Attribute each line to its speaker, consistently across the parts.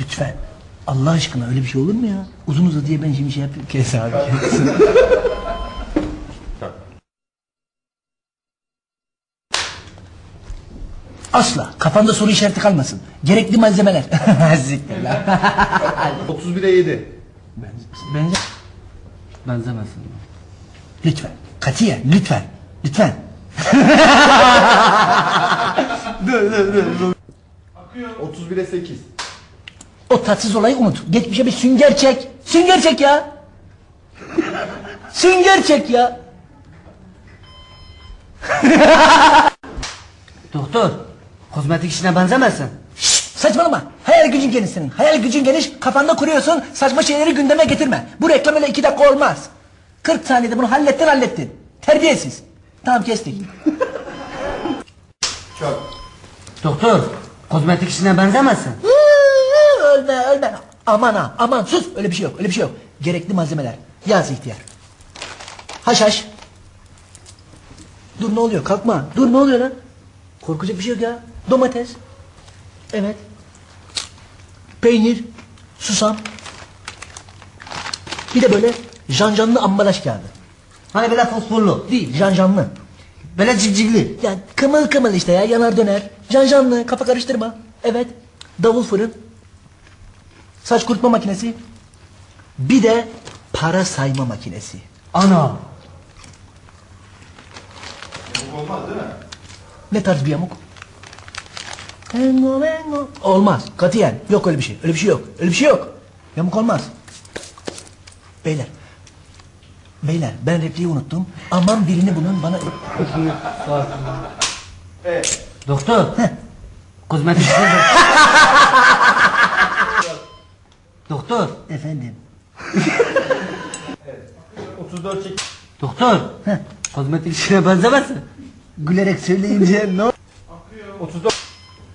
Speaker 1: Lütfen. Allah aşkına öyle bir şey olur mu ya? Uzun uza diye ben şimdi şey yapayım. Kes abi kes. Asla. Kafanda soru işareti kalmasın. Gerekli malzemeler. Siktir lan.
Speaker 2: 31'e 7.
Speaker 1: Benze...
Speaker 3: Benzemezsin.
Speaker 1: Lütfen. Katiyen lütfen. Lütfen.
Speaker 2: 31'e 8.
Speaker 1: O tatsız olayı unut. Geçmişe bir sünger çek. Sünger çek ya. sünger çek ya.
Speaker 3: Doktor, kozmetik işine benzemezsin.
Speaker 1: Şşt, saçmalama. Hayal gücün geniş senin. Hayal gücün geniş. Kafanda kuruyorsun. Saçma şeyleri gündeme getirme. Bu reklam öyle iki dakika olmaz. 40 saniyede bunu hallettin hallettin. Terbiyesiz. Tamam kestik.
Speaker 2: Çok.
Speaker 3: Doktor, kozmetik işine benzemezsin.
Speaker 1: Ölme ölme. Aman ha aman sus. Öyle bir şey yok öyle bir şey yok. Gerekli malzemeler. Yaz ihtiyar. Haşhaş. Dur ne oluyor kalkma. Dur ne oluyor lan? Korkacak bir şey yok ya. Domates. Evet. Peynir. Susam. Bir de böyle janjanlı ambalaj kağıdı.
Speaker 3: Hani böyle fosforlu,
Speaker 1: Değil janjanlı.
Speaker 3: böyle civcivli.
Speaker 1: Yani kımıl kımıl işte ya yanar döner. Janjanlı kafa karıştırma. Evet. Davul fırın. Saç kurutma makinesi. Bir de para sayma makinesi.
Speaker 3: Ana.
Speaker 2: Olmaz değil mi?
Speaker 1: Ne tarz bir yamuk? Engo mengo. Olmaz. Katiyen. Yok öyle bir şey. Öyle bir şey yok. Öyle bir şey yok. Yamuk olmaz. Beyler. Beyler ben repliği unuttum. Aman birini bulun bana...
Speaker 2: Evet.
Speaker 3: Doktor, kozmetik Doktor,
Speaker 1: Efendim.
Speaker 2: 34 çek.
Speaker 3: doktor, kozmetik işine benzemezsin.
Speaker 1: Gülerek söyleyince ne
Speaker 2: 34.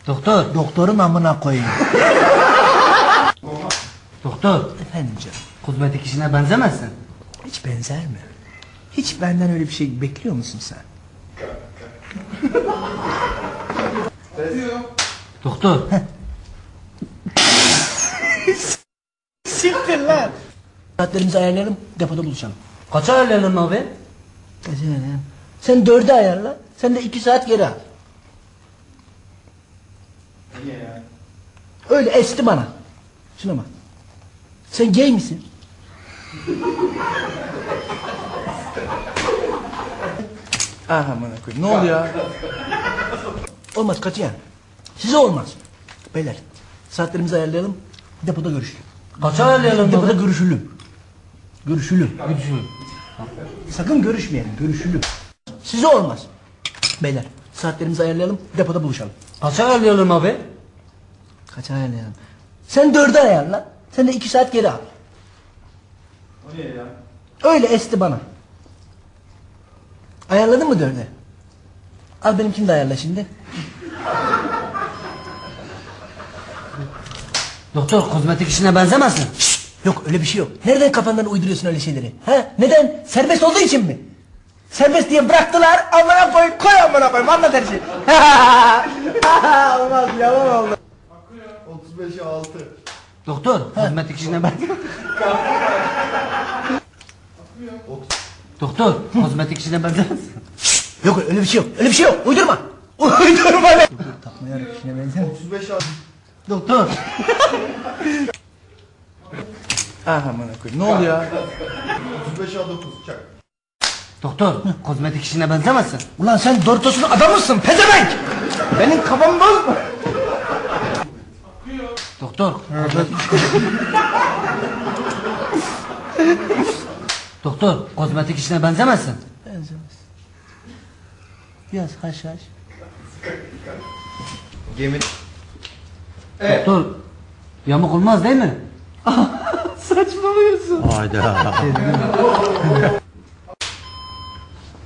Speaker 3: Doktor,
Speaker 1: Doktorun amına koyayım.
Speaker 3: doktor,
Speaker 1: Efendim canım.
Speaker 3: kozmetik işine benzemezsin.
Speaker 1: Hiç benzer mi? Hiç benden öyle bir şey bekliyor musun sen?
Speaker 3: Doktor,
Speaker 1: Siktir lan. Saatlerimizi ayarlayalım, depoda buluşalım.
Speaker 3: kaça ayarlayalım abi?
Speaker 1: Kaç ayarlayalım? Sen dörde ayarla, sen de iki saat geri al.
Speaker 2: Niye ya?
Speaker 1: Öyle esti bana. Şuna bak. Sen gay misin? Aha bana koy. Ne oluyor? olmaz katiyen. Size olmaz. Beyler saatlerimizi ayarlayalım. Depoda görüşelim.
Speaker 3: Kaça ayarlayalım
Speaker 1: Depoda
Speaker 3: abi?
Speaker 1: Görüşülüm.
Speaker 3: Görüşürüz.
Speaker 1: Sakın görüşmeyelim. Görüşülüm. Size olmaz. Beyler saatlerimizi ayarlayalım. Depoda buluşalım.
Speaker 3: Kaça ayarlayalım abi?
Speaker 1: Kaç ayarlayalım? Sen dörde ayarla. Sen de iki saat geri al.
Speaker 2: O niye ya?
Speaker 1: Öyle esti bana. Ayarladın mı dörde? Al benimkini de ayarla şimdi.
Speaker 3: Doktor, kozmetik işine benzemezsin.
Speaker 1: Şşt, yok öyle bir şey yok. Nereden kafandan uyduruyorsun öyle şeyleri? Ha? Neden? Serbest olduğu için mi? Serbest diye bıraktılar. Amına koy, koy amına koy. Anlat her şeyi. Olmaz yalan oldu.
Speaker 2: 35'e 6.
Speaker 3: Doktor, kozmetik işine benzemezsin. Doktor, kozmetik işine benzemezsin.
Speaker 1: Yok öyle bir şey yok. Öyle bir şey yok. Uydurma. Uydurma lan. Takmayarak işine benzer.
Speaker 2: 35'e 6.
Speaker 3: Doktor,
Speaker 1: Aha amına koy. Ne oluyor?
Speaker 2: 35'e 9. Çak.
Speaker 3: doktor, kozmetik işine benzemezsin.
Speaker 1: Ulan sen Doritos'un adamısın pezevenk. Benim kafam bozma.
Speaker 3: Doktor, kozmetik... Doktor, kozmetik işine benzemezsin.
Speaker 1: Benzemez. Biraz haş haş.
Speaker 2: Gemi.
Speaker 3: Doktor, yamuk olmaz değil mi?
Speaker 1: Saçmalıyorsun.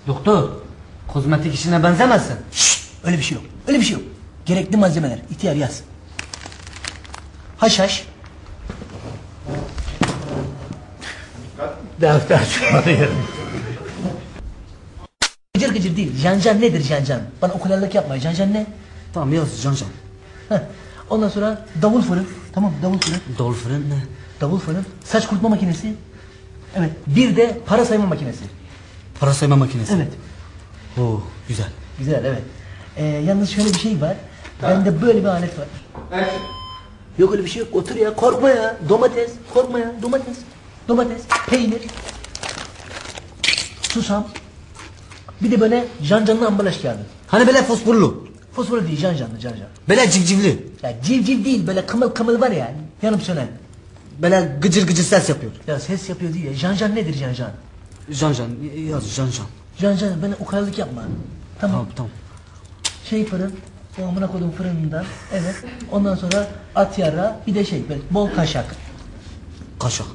Speaker 3: Doktor, kozmetik işine benzemezsin.
Speaker 1: Şşt, öyle bir şey yok. Öyle bir şey yok. Gerekli malzemeler. İhtiyar yaz. Haş haş. Defter çalıyorum. Gıcır gıcır değil. Janjan nedir janjan? Bana okularlık yapma. Janjan ne?
Speaker 3: Tamam yaz.
Speaker 1: Heh, Ondan sonra davul fırın. Tamam davul fırın.
Speaker 3: Dol fırın ne?
Speaker 1: Davul fırın. Saç kurutma makinesi. Evet. Bir de para sayma makinesi.
Speaker 3: Para sayma makinesi.
Speaker 1: Evet.
Speaker 3: Oo güzel.
Speaker 1: Güzel evet. Ee, yalnız şöyle bir şey var. Bende böyle bir alet var.
Speaker 2: Action.
Speaker 1: Yok öyle bir şey yok. Otur ya. Korkma ya. Domates. Korkma ya. Domates. Domates. Peynir. Susam. Bir de böyle janjanlı ambalaj kağıdı.
Speaker 3: Hani böyle fosforlu.
Speaker 1: Fosfor değil janjanlı janjan.
Speaker 3: Böyle civcivli.
Speaker 1: Ya civciv değil böyle kımıl kımıl var ya. Yanıp sönen.
Speaker 3: Böyle gıcır gıcır ses yapıyor.
Speaker 1: Ya ses yapıyor diye. Janjan nedir janjan?
Speaker 3: Can yaz can.
Speaker 1: Janjan bana ukalalık yapma. Tamam.
Speaker 3: Tamam tamam.
Speaker 1: Şey fırın. O amına kodum fırınından. Evet. Ondan sonra at yara. Bir de şey böyle bol kaşak.
Speaker 3: Kaşak.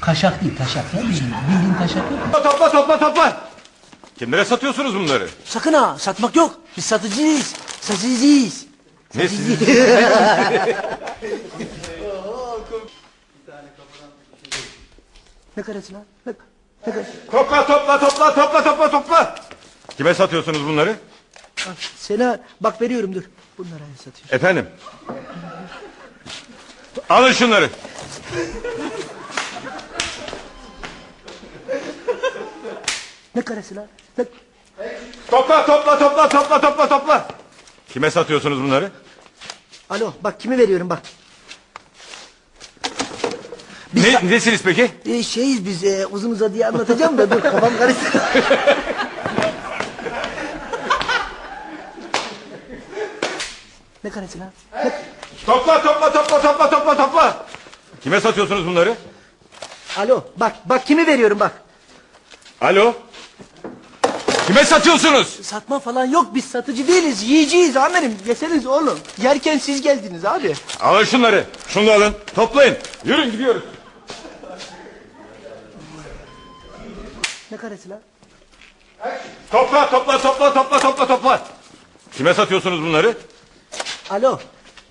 Speaker 1: Kaşak değil taşak ya. Bildiğin, bildiğin taşak yok mu?
Speaker 4: Topla topla topla. Kimlere satıyorsunuz bunları?
Speaker 1: Sakın ha satmak yok. Biz satıcıyız. Satıcıyız.
Speaker 4: Ne siz?
Speaker 1: Ne karesi lan? Ne, ne karesi?
Speaker 4: Topla topla topla topla topla topla. Kime satıyorsunuz bunları?
Speaker 1: Al, Sena bak veriyorum dur. Bunlara satıyorsun.
Speaker 4: Efendim. Alın şunları.
Speaker 1: Ne karesi lan? Ne...
Speaker 4: Topla topla topla topla topla topla. Kime satıyorsunuz bunları?
Speaker 1: Alo bak kimi veriyorum bak.
Speaker 4: Ne, nesiniz peki?
Speaker 1: E, şeyiz biz e, uzun uzadıya anlatacağım da dur kafam karıştı. ne karesi lan?
Speaker 4: Topla topla topla topla topla topla. Kime satıyorsunuz bunları?
Speaker 1: Alo bak bak kimi veriyorum bak.
Speaker 4: Alo. Kime satıyorsunuz?
Speaker 1: Satma falan yok biz satıcı değiliz yiyeceğiz amirim yeseniz oğlum. Yerken siz geldiniz abi.
Speaker 4: Alın şunları. Şunu da alın. Toplayın. Yürün gidiyoruz.
Speaker 1: Ne karesi lan?
Speaker 4: Topla topla topla topla topla topla. Kime satıyorsunuz bunları?
Speaker 1: Alo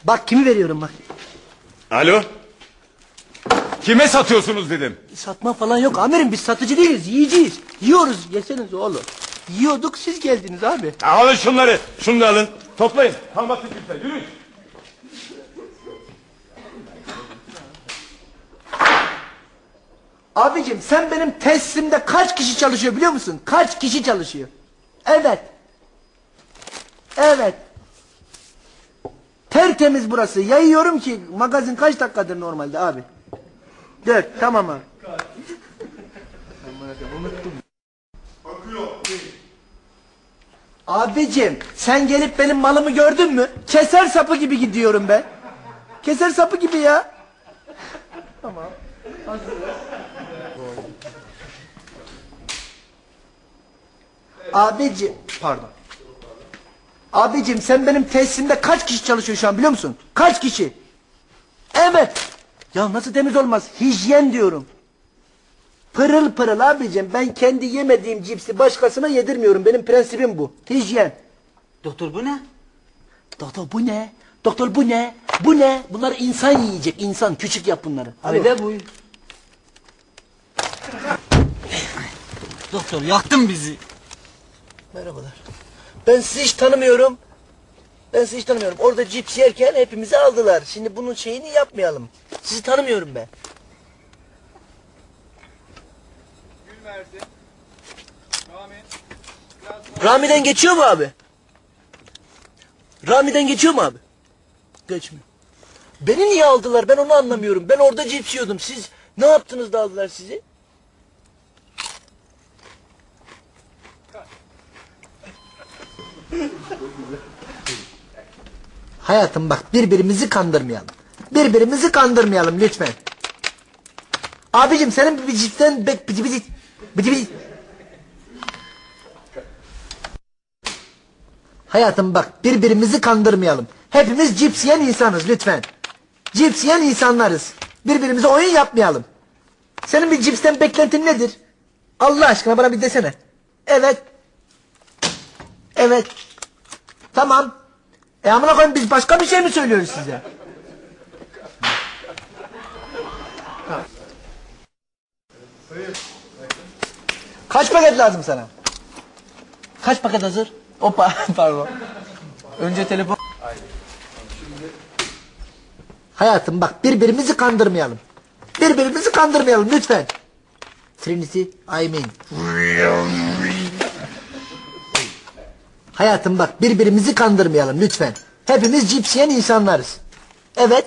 Speaker 1: bak kimi veriyorum bak.
Speaker 4: Alo. Kime satıyorsunuz dedim.
Speaker 1: Satma falan yok amirim biz satıcı değiliz yiyeceğiz. Yiyoruz yeseniz oğlum. Yiyorduk siz geldiniz abi.
Speaker 4: Alın şunları. Şunu da alın. Toplayın. Kalmasın kimse. Yürüyün.
Speaker 1: Abicim sen benim tesisimde kaç kişi çalışıyor biliyor musun? Kaç kişi çalışıyor? Evet. Evet. Tertemiz burası. Yayıyorum ki magazin kaç dakikadır normalde abi? Dört tamam abi. Abicim sen gelip benim malımı gördün mü? Keser sapı gibi gidiyorum ben. Keser sapı gibi ya. Abicim pardon. Abicim sen benim tesisimde kaç kişi çalışıyor şu an biliyor musun? Kaç kişi? Evet. Ya nasıl temiz olmaz? Hijyen diyorum. Pırıl pırıl abicim ben kendi yemediğim cipsi başkasına yedirmiyorum. Benim prensibim bu. Hijyen.
Speaker 3: Doktor bu ne?
Speaker 1: Doktor bu ne? Doktor bu ne? Bu ne? Bunlar insan yiyecek. insan. Küçük yap bunları. Alo.
Speaker 3: Öyle bu. Doktor yaktın bizi.
Speaker 1: Merhabalar. Ben sizi hiç tanımıyorum. Ben sizi hiç tanımıyorum. Orada cips yerken hepimizi aldılar. Şimdi bunun şeyini yapmayalım. Sizi tanımıyorum ben. Rami'den geçiyor mu abi? Rami'den geçiyor mu abi? Geçmiyor. Beni niye aldılar ben onu anlamıyorum. Ben orada cips yiyordum. Siz ne yaptınız da aldılar sizi? Hayatım bak birbirimizi kandırmayalım. Birbirimizi kandırmayalım lütfen. Abicim senin bir cipsten bek bici bici bici bici. Hayatım bak birbirimizi kandırmayalım. Hepimiz cips yiyen insanız lütfen. Cips yiyen insanlarız. Birbirimize oyun yapmayalım. Senin bir cipsten beklentin nedir? Allah aşkına bana bir desene. Evet. Evet. Tamam. E amına koyayım biz başka bir şey mi söylüyoruz size? Kaç paket lazım sana? Kaç paket hazır? Hoppa pardon. Önce telefon. Hayatım bak birbirimizi kandırmayalım. Birbirimizi kandırmayalım lütfen. Trinity, I mean. Hayatım bak birbirimizi kandırmayalım lütfen. Hepimiz cips insanlarız. Evet.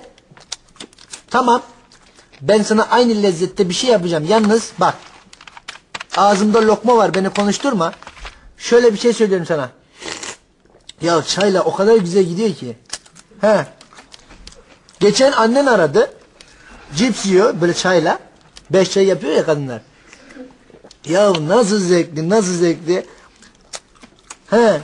Speaker 1: Tamam. Ben sana aynı lezzette bir şey yapacağım. Yalnız bak. Ağzımda lokma var beni konuşturma. Şöyle bir şey söylüyorum sana. Ya çayla o kadar güzel gidiyor ki. He. Geçen annen aradı. Cips yiyor böyle çayla. Beş çay yapıyor ya kadınlar. Ya nasıl zevkli nasıl zevkli. He.